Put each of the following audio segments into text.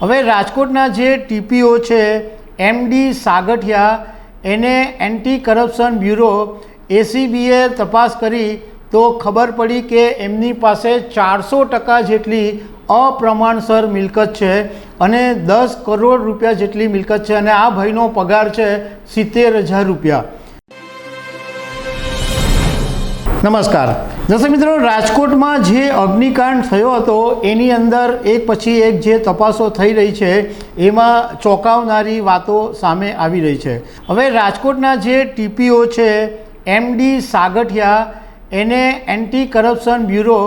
હવે રાજકોટના જે ટીપીઓ છે એમડી સાગઠિયા, એને એન્ટી કરપ્શન બ્યુરો, એસીબીએ તપાસ કરી તો ખબર પડી કે એમની પાસે ચારસો ટકા જેટલી અપ્રમાણસર મિલકત છે અને દસ કરોડ રૂપિયા જેટલી મિલકત છે અને આ ભાઈનો પગાર છે સિત્તેર હજાર રૂપિયા. નમસ્કાર. દર્શક મિત્રો, રાજકોટમાં જે અગ્નિકાંડ થયો હતો, એની અંદર એક પછી એક જે તપાસો થઈ રહી છે, એમાં ચોંકાવનારી વાતો સામે આવી રહી છે. હવે રાજકોટના જે ટીપીઓ છે એમડી સાગઠિયા, એને એન્ટી કરપ્શન બ્યુરો,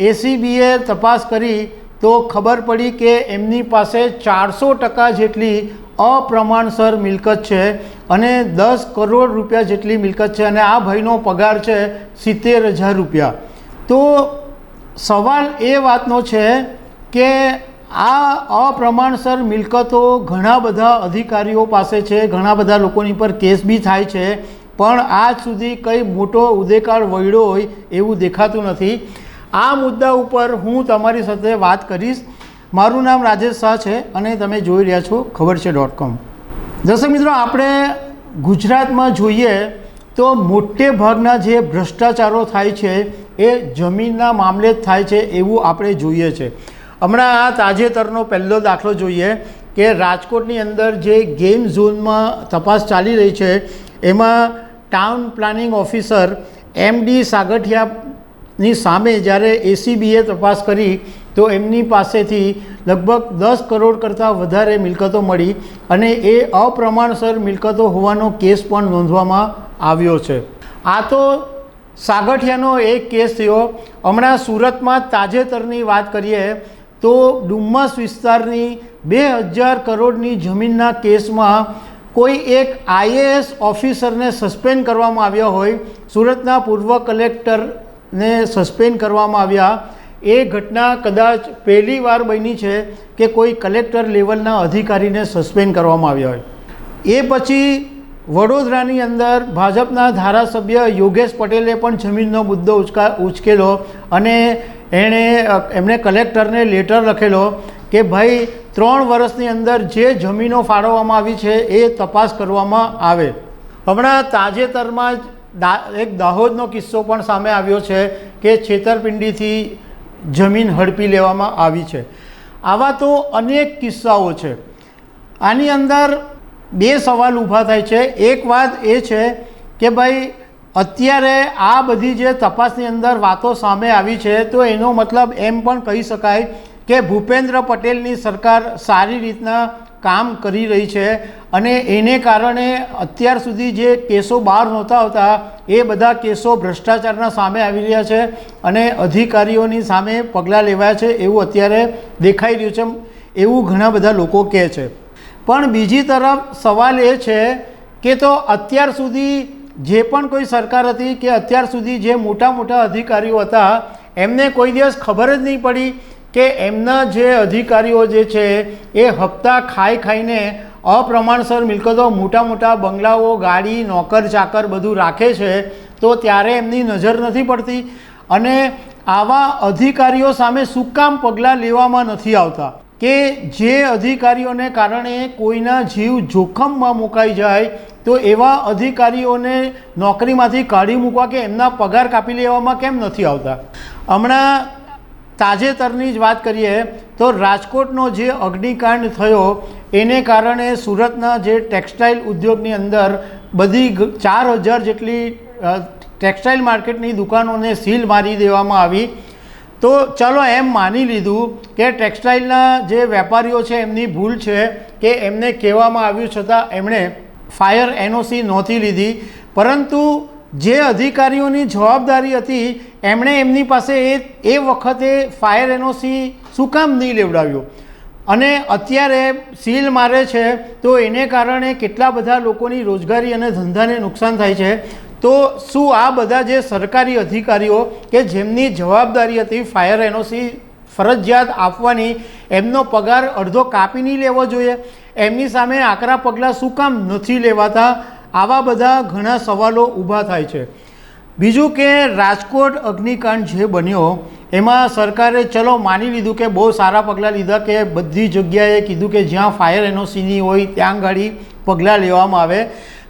એસીબીએ તપાસ કરી, તો ખબર પડી કે એમની પાસે ચારસો ટકા જેટલી અપ્રમાણસર મિલકત છે અને દસ કરોડ રૂપિયા જેટલી મિલકત છે અને આ ભાઈનો પગાર છે સિત્તેર હજાર રૂપિયા. તો સવાલ એ વાતનો છે કે આ અપ્રમાણસર મિલકતો ઘણા બધા અધિકારીઓ પાસે છે, ઘણા બધા લોકોની પર કેસ બી થાય છે, પણ આજ સુધી કંઈ મોટો ઉદેકાળ વળ્યો હોય એવું દેખાતું નથી. આ મુદ્દા ઉપર હું તમારી સાથે વાત કરીશ. મારું નામ રાજેશ શાહ છે અને તમે જોઈ રહ્યા છો ખબર છે ડોટ કોમ દર્શક મિત્રો, આપણે ગુજરાતમાં જોઈએ તો મોટે ભાગના જે ભ્રષ્ટાચારો થાય છે એ જમીનના મામલે જ થાય છે એવું આપણે જોઈએ છે. હમણાં આ તાજેતરનો પહેલો દાખલો જોઈએ કે રાજકોટની અંદર જે ગેમ ઝોનમાં તપાસ ચાલી રહી છે, એમાં ટાઉન પ્લાનિંગ ઓફિસર એમડી સાગઠિયાની સામે જ્યારે એસીબીએ તપાસ કરી તો એમની પાસેથી લગભગ દસ કરોડ કરતાં વધારે મિલકતો મળી અને એ અપ્રમાણસર મિલકતો હોવાનો કેસ પણ નોંધવામાં આવ્યો છે. આ તો સાગઠિયાનો એક કેસ થયો. હમણાં સુરતમાં તાજેતરની વાત કરીએ તો ડુમ્મસ વિસ્તારની બે હજાર કરોડની જમીનના કેસમાં કોઈ એક આઈએએસ ઓફિસરને સસ્પેન્ડ કરવામાં આવ્યા હોય, સુરતના પૂર્વ કલેક્ટરને સસ્પેન્ડ કરવામાં આવ્યા એ ઘટના કદાચ પહેલી વાર બની છે કે કોઈ કલેક્ટર લેવલના અધિકારીને સસ્પેન્ડ કરવામાં આવ્યા હોય. એ પછી વડોદરાની અંદર ભાજપના ધારાસભ્ય યોગેશ પટેલે પણ જમીનનો મુદ્દો ઉચકા, ઉચકેલો અને એણે એમણે કલેક્ટરને લેટર લખેલો કે ભાઈ, ત્રણ વર્ષની અંદર જે જમીનો ફાળવવામાં આવી છે એ તપાસ કરવામાં આવે. હમણાં તાજેતરમાં જ એક દાહોદનો કિસ્સો પણ સામે આવ્યો છે કે છેતરપિંડીથી જમીન હડપી લેવામાં આવી છે. આવા તો અનેક કિસ્સાઓ છે. આની અંદર બે સવાલ ઊભા થાય છે. એક વાત એ છે કે ભાઈ, અત્યારે આ બધી જે તપાસની અંદર વાતો સામે આવી છે, તો એનો મતલબ એમ પણ કહી શકાય કે ભૂપેન્દ્ર પટેલની સરકાર સારી રીતના કામ કરી રહી છે અને એને કારણે અત્યાર સુધી જે કેસો બહાર નહોતા આવતા, એ બધા કેસો ભ્રષ્ટાચારના સામે આવી રહ્યા છે અને અધિકારીઓની સામે પગલાં લેવાયા છે એવું અત્યારે દેખાઈ રહ્યું છે, એવું ઘણા બધા લોકો કહે છે. પણ બીજી તરફ સવાલ એ છે કે તો અત્યાર સુધી જે પણ કોઈ સરકાર હતી કે અત્યાર સુધી જે મોટા મોટા અધિકારીઓ હતા, એમને કોઈ દિવસ ખબર જ નહીં પડી કે એમના જે અધિકારીઓ જે છે, એ હપ્તા ખાઈ ખાઈને અપ્રમાણસર મિલકતો મોટા મોટા બંગલાઓ, ગાડી, નોકર, ચાકર બધું રાખે છે, તો ત્યારે એમની નજર નથી પડતી. અને આવા અધિકારીઓ સામે શું કામ પગલાં લેવામાં નથી આવતા? કે જે અધિકારીઓને કારણે કોઈના જીવ જોખમમાં મુકાઈ જાય, તો એવા અધિકારીઓને નોકરીમાંથી કાઢી મૂકવા કે એમના પગાર કાપી લેવામાં કેમ નથી આવતા? હમણાં તાજેતરની જ વાત કરીએ, તો રાજકોટનો જે અગ્નિકાંડ થયો, એને કારણે સુરતના જે ટેક્સટાઇલ ઉદ્યોગની અંદર બધી ચાર હજાર જેટલી ટેક્સટાઇલ માર્કેટની દુકાનોને સીલ મારી દેવામાં આવી. તો ચલો એમ માની લીધું કે ટેક્સટાઇલના જે વેપારીઓ છે, એમની ભૂલ છે કે એમને કહેવામાં આવ્યું છતાં એમણે ફાયર એનઓસી નહોતી લીધી. પરંતુ જે અધિકારીઓની જવાબદારી હતી, એમણે એમની પાસે એ એ વખતે ફાયર એનઓસી શું કામ નહીં લેવડાવ્યો? અને અત્યારે સીલ મારે છે, તો એને કારણે કેટલા બધા લોકોની રોજગારી અને ધંધાને નુકસાન થાય છે. તો શું આ બધા જે સરકારી અધિકારીઓ કે જેમની જવાબદારી હતી ફાયર એનઓસી ફરજિયાત આપવાની, એમનો પગાર અડધો કાપી નહીં લેવો જોઈએ? એમની સામે આકરા પગલાં શું કામ નથી લેવાતા? આવા બધા ઘણા સવાલો ઊભા થાય છે. બીજું કે રાજકોટ અગ્નિકાંડ જે બન્યો, એમાં સરકારે ચલો માની લીધું કે બહુ સારા પગલાં લીધા કે બધી જગ્યાએ કીધું કે જ્યાં ફાયર એનઓસીની હોય ત્યાં ગાડી પગલાં લેવામાં આવે.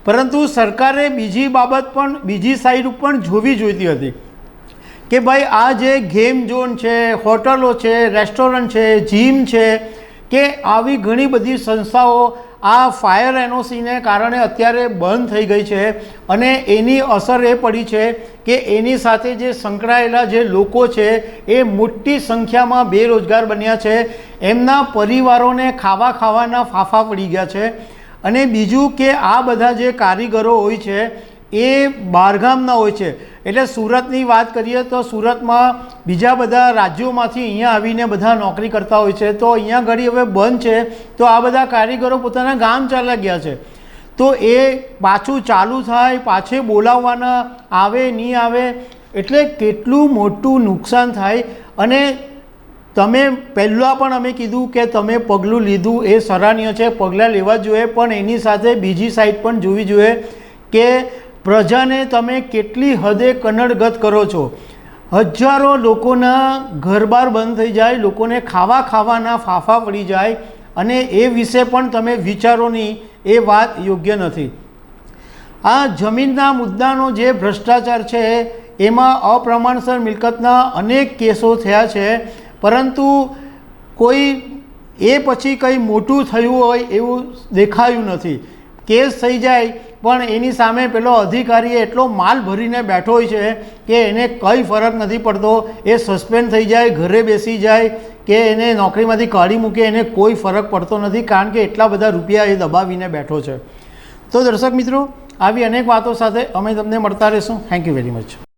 પરંતુ સરકારે બીજી બાબત પણ, બીજી સાઈડ પણ જોવી જોઈતી હતી કે ભાઈ આ જે ગેમ ઝોન છે, હોટલો છે રેસ્ટોરન્ટ છે જીમ છે કે આવી ઘણી બધી સંસ્થાઓ આ ફાયર એનઓસીને કારણે અત્યારે બંધ થઈ ગઈ છે અને એની અસર એ પડી છે કે એની સાથે જે સંકળાયેલા જે લોકો છે એ મોટી સંખ્યામાં બેરોજગાર બન્યા છે. એમના પરિવારોને ખાવા ખાવાના ફાફા પડી ગયા છે. અને બીજું કે આ બધા જે કારીગરો હોય છે એ બહારગામના હોય છે. એટલે સુરતની વાત કરીએ તો સુરતમાં બીજા બધા રાજ્યોમાંથી અહીંયા આવીને બધા નોકરી કરતા હોય છે. તો અહીંયા ઘડી હવે બંધ છે. તો આ બધા કારીગરો પોતાના ગામ ચાલ્યા ગયા છે. તો એ પાછું ચાલુ થાય, પાછે બોલાવવાના આવે, નહીં આવે, એટલે કેટલું મોટું નુકસાન થાય. અને તમે પહેલાં પણ અમે કીધું કે તમે પગલું લીધું એ સરાહનીય છે. પગલાં લેવા જોઈએ, પણ એની સાથે બીજી સાઈડ પણ જોવી જોઈએ કે પ્રજાને તમે કેટલી હદે કનડગત કરો છો? હજારો લોકોના ઘરબાર બંધ થઈ જાય, લોકોને ખાવા ખાવાના ફાફા પડી જાય અને એ વિશે પણ તમે વિચારો નહીં એ વાત યોગ્ય નથી. આ જમીનના મુદ્દાનો જે ભ્રષ્ટાચાર છે, એમાં અપ્રમાણસર મિલકતના અનેક કેસો થયા છે, પરંતુ કોઈ એ પછી કંઈ મોટું થયું હોય એવું દેખાયું નથી. કેસ થઈ જાય પણ એની સામે પેલો અધિકારી એટલો માલ ભરીને બેઠો હોય છે કે એને કંઈ ફરક નથી પડતો. એ સસ્પેન્ડ થઈ જાય, ઘરે બેસી જાય, કે એને નોકરીમાંથી કાઢી મૂકે, એને કોઈ ફરક પડતો નથી, કારણ કે એટલા બધા રૂપિયા એ દબાવીને બેઠો છે. તો દર્શક મિત્રો, આવી અનેક વાતો સાથે અમે તમને મળતા રહીશું. Thank you very much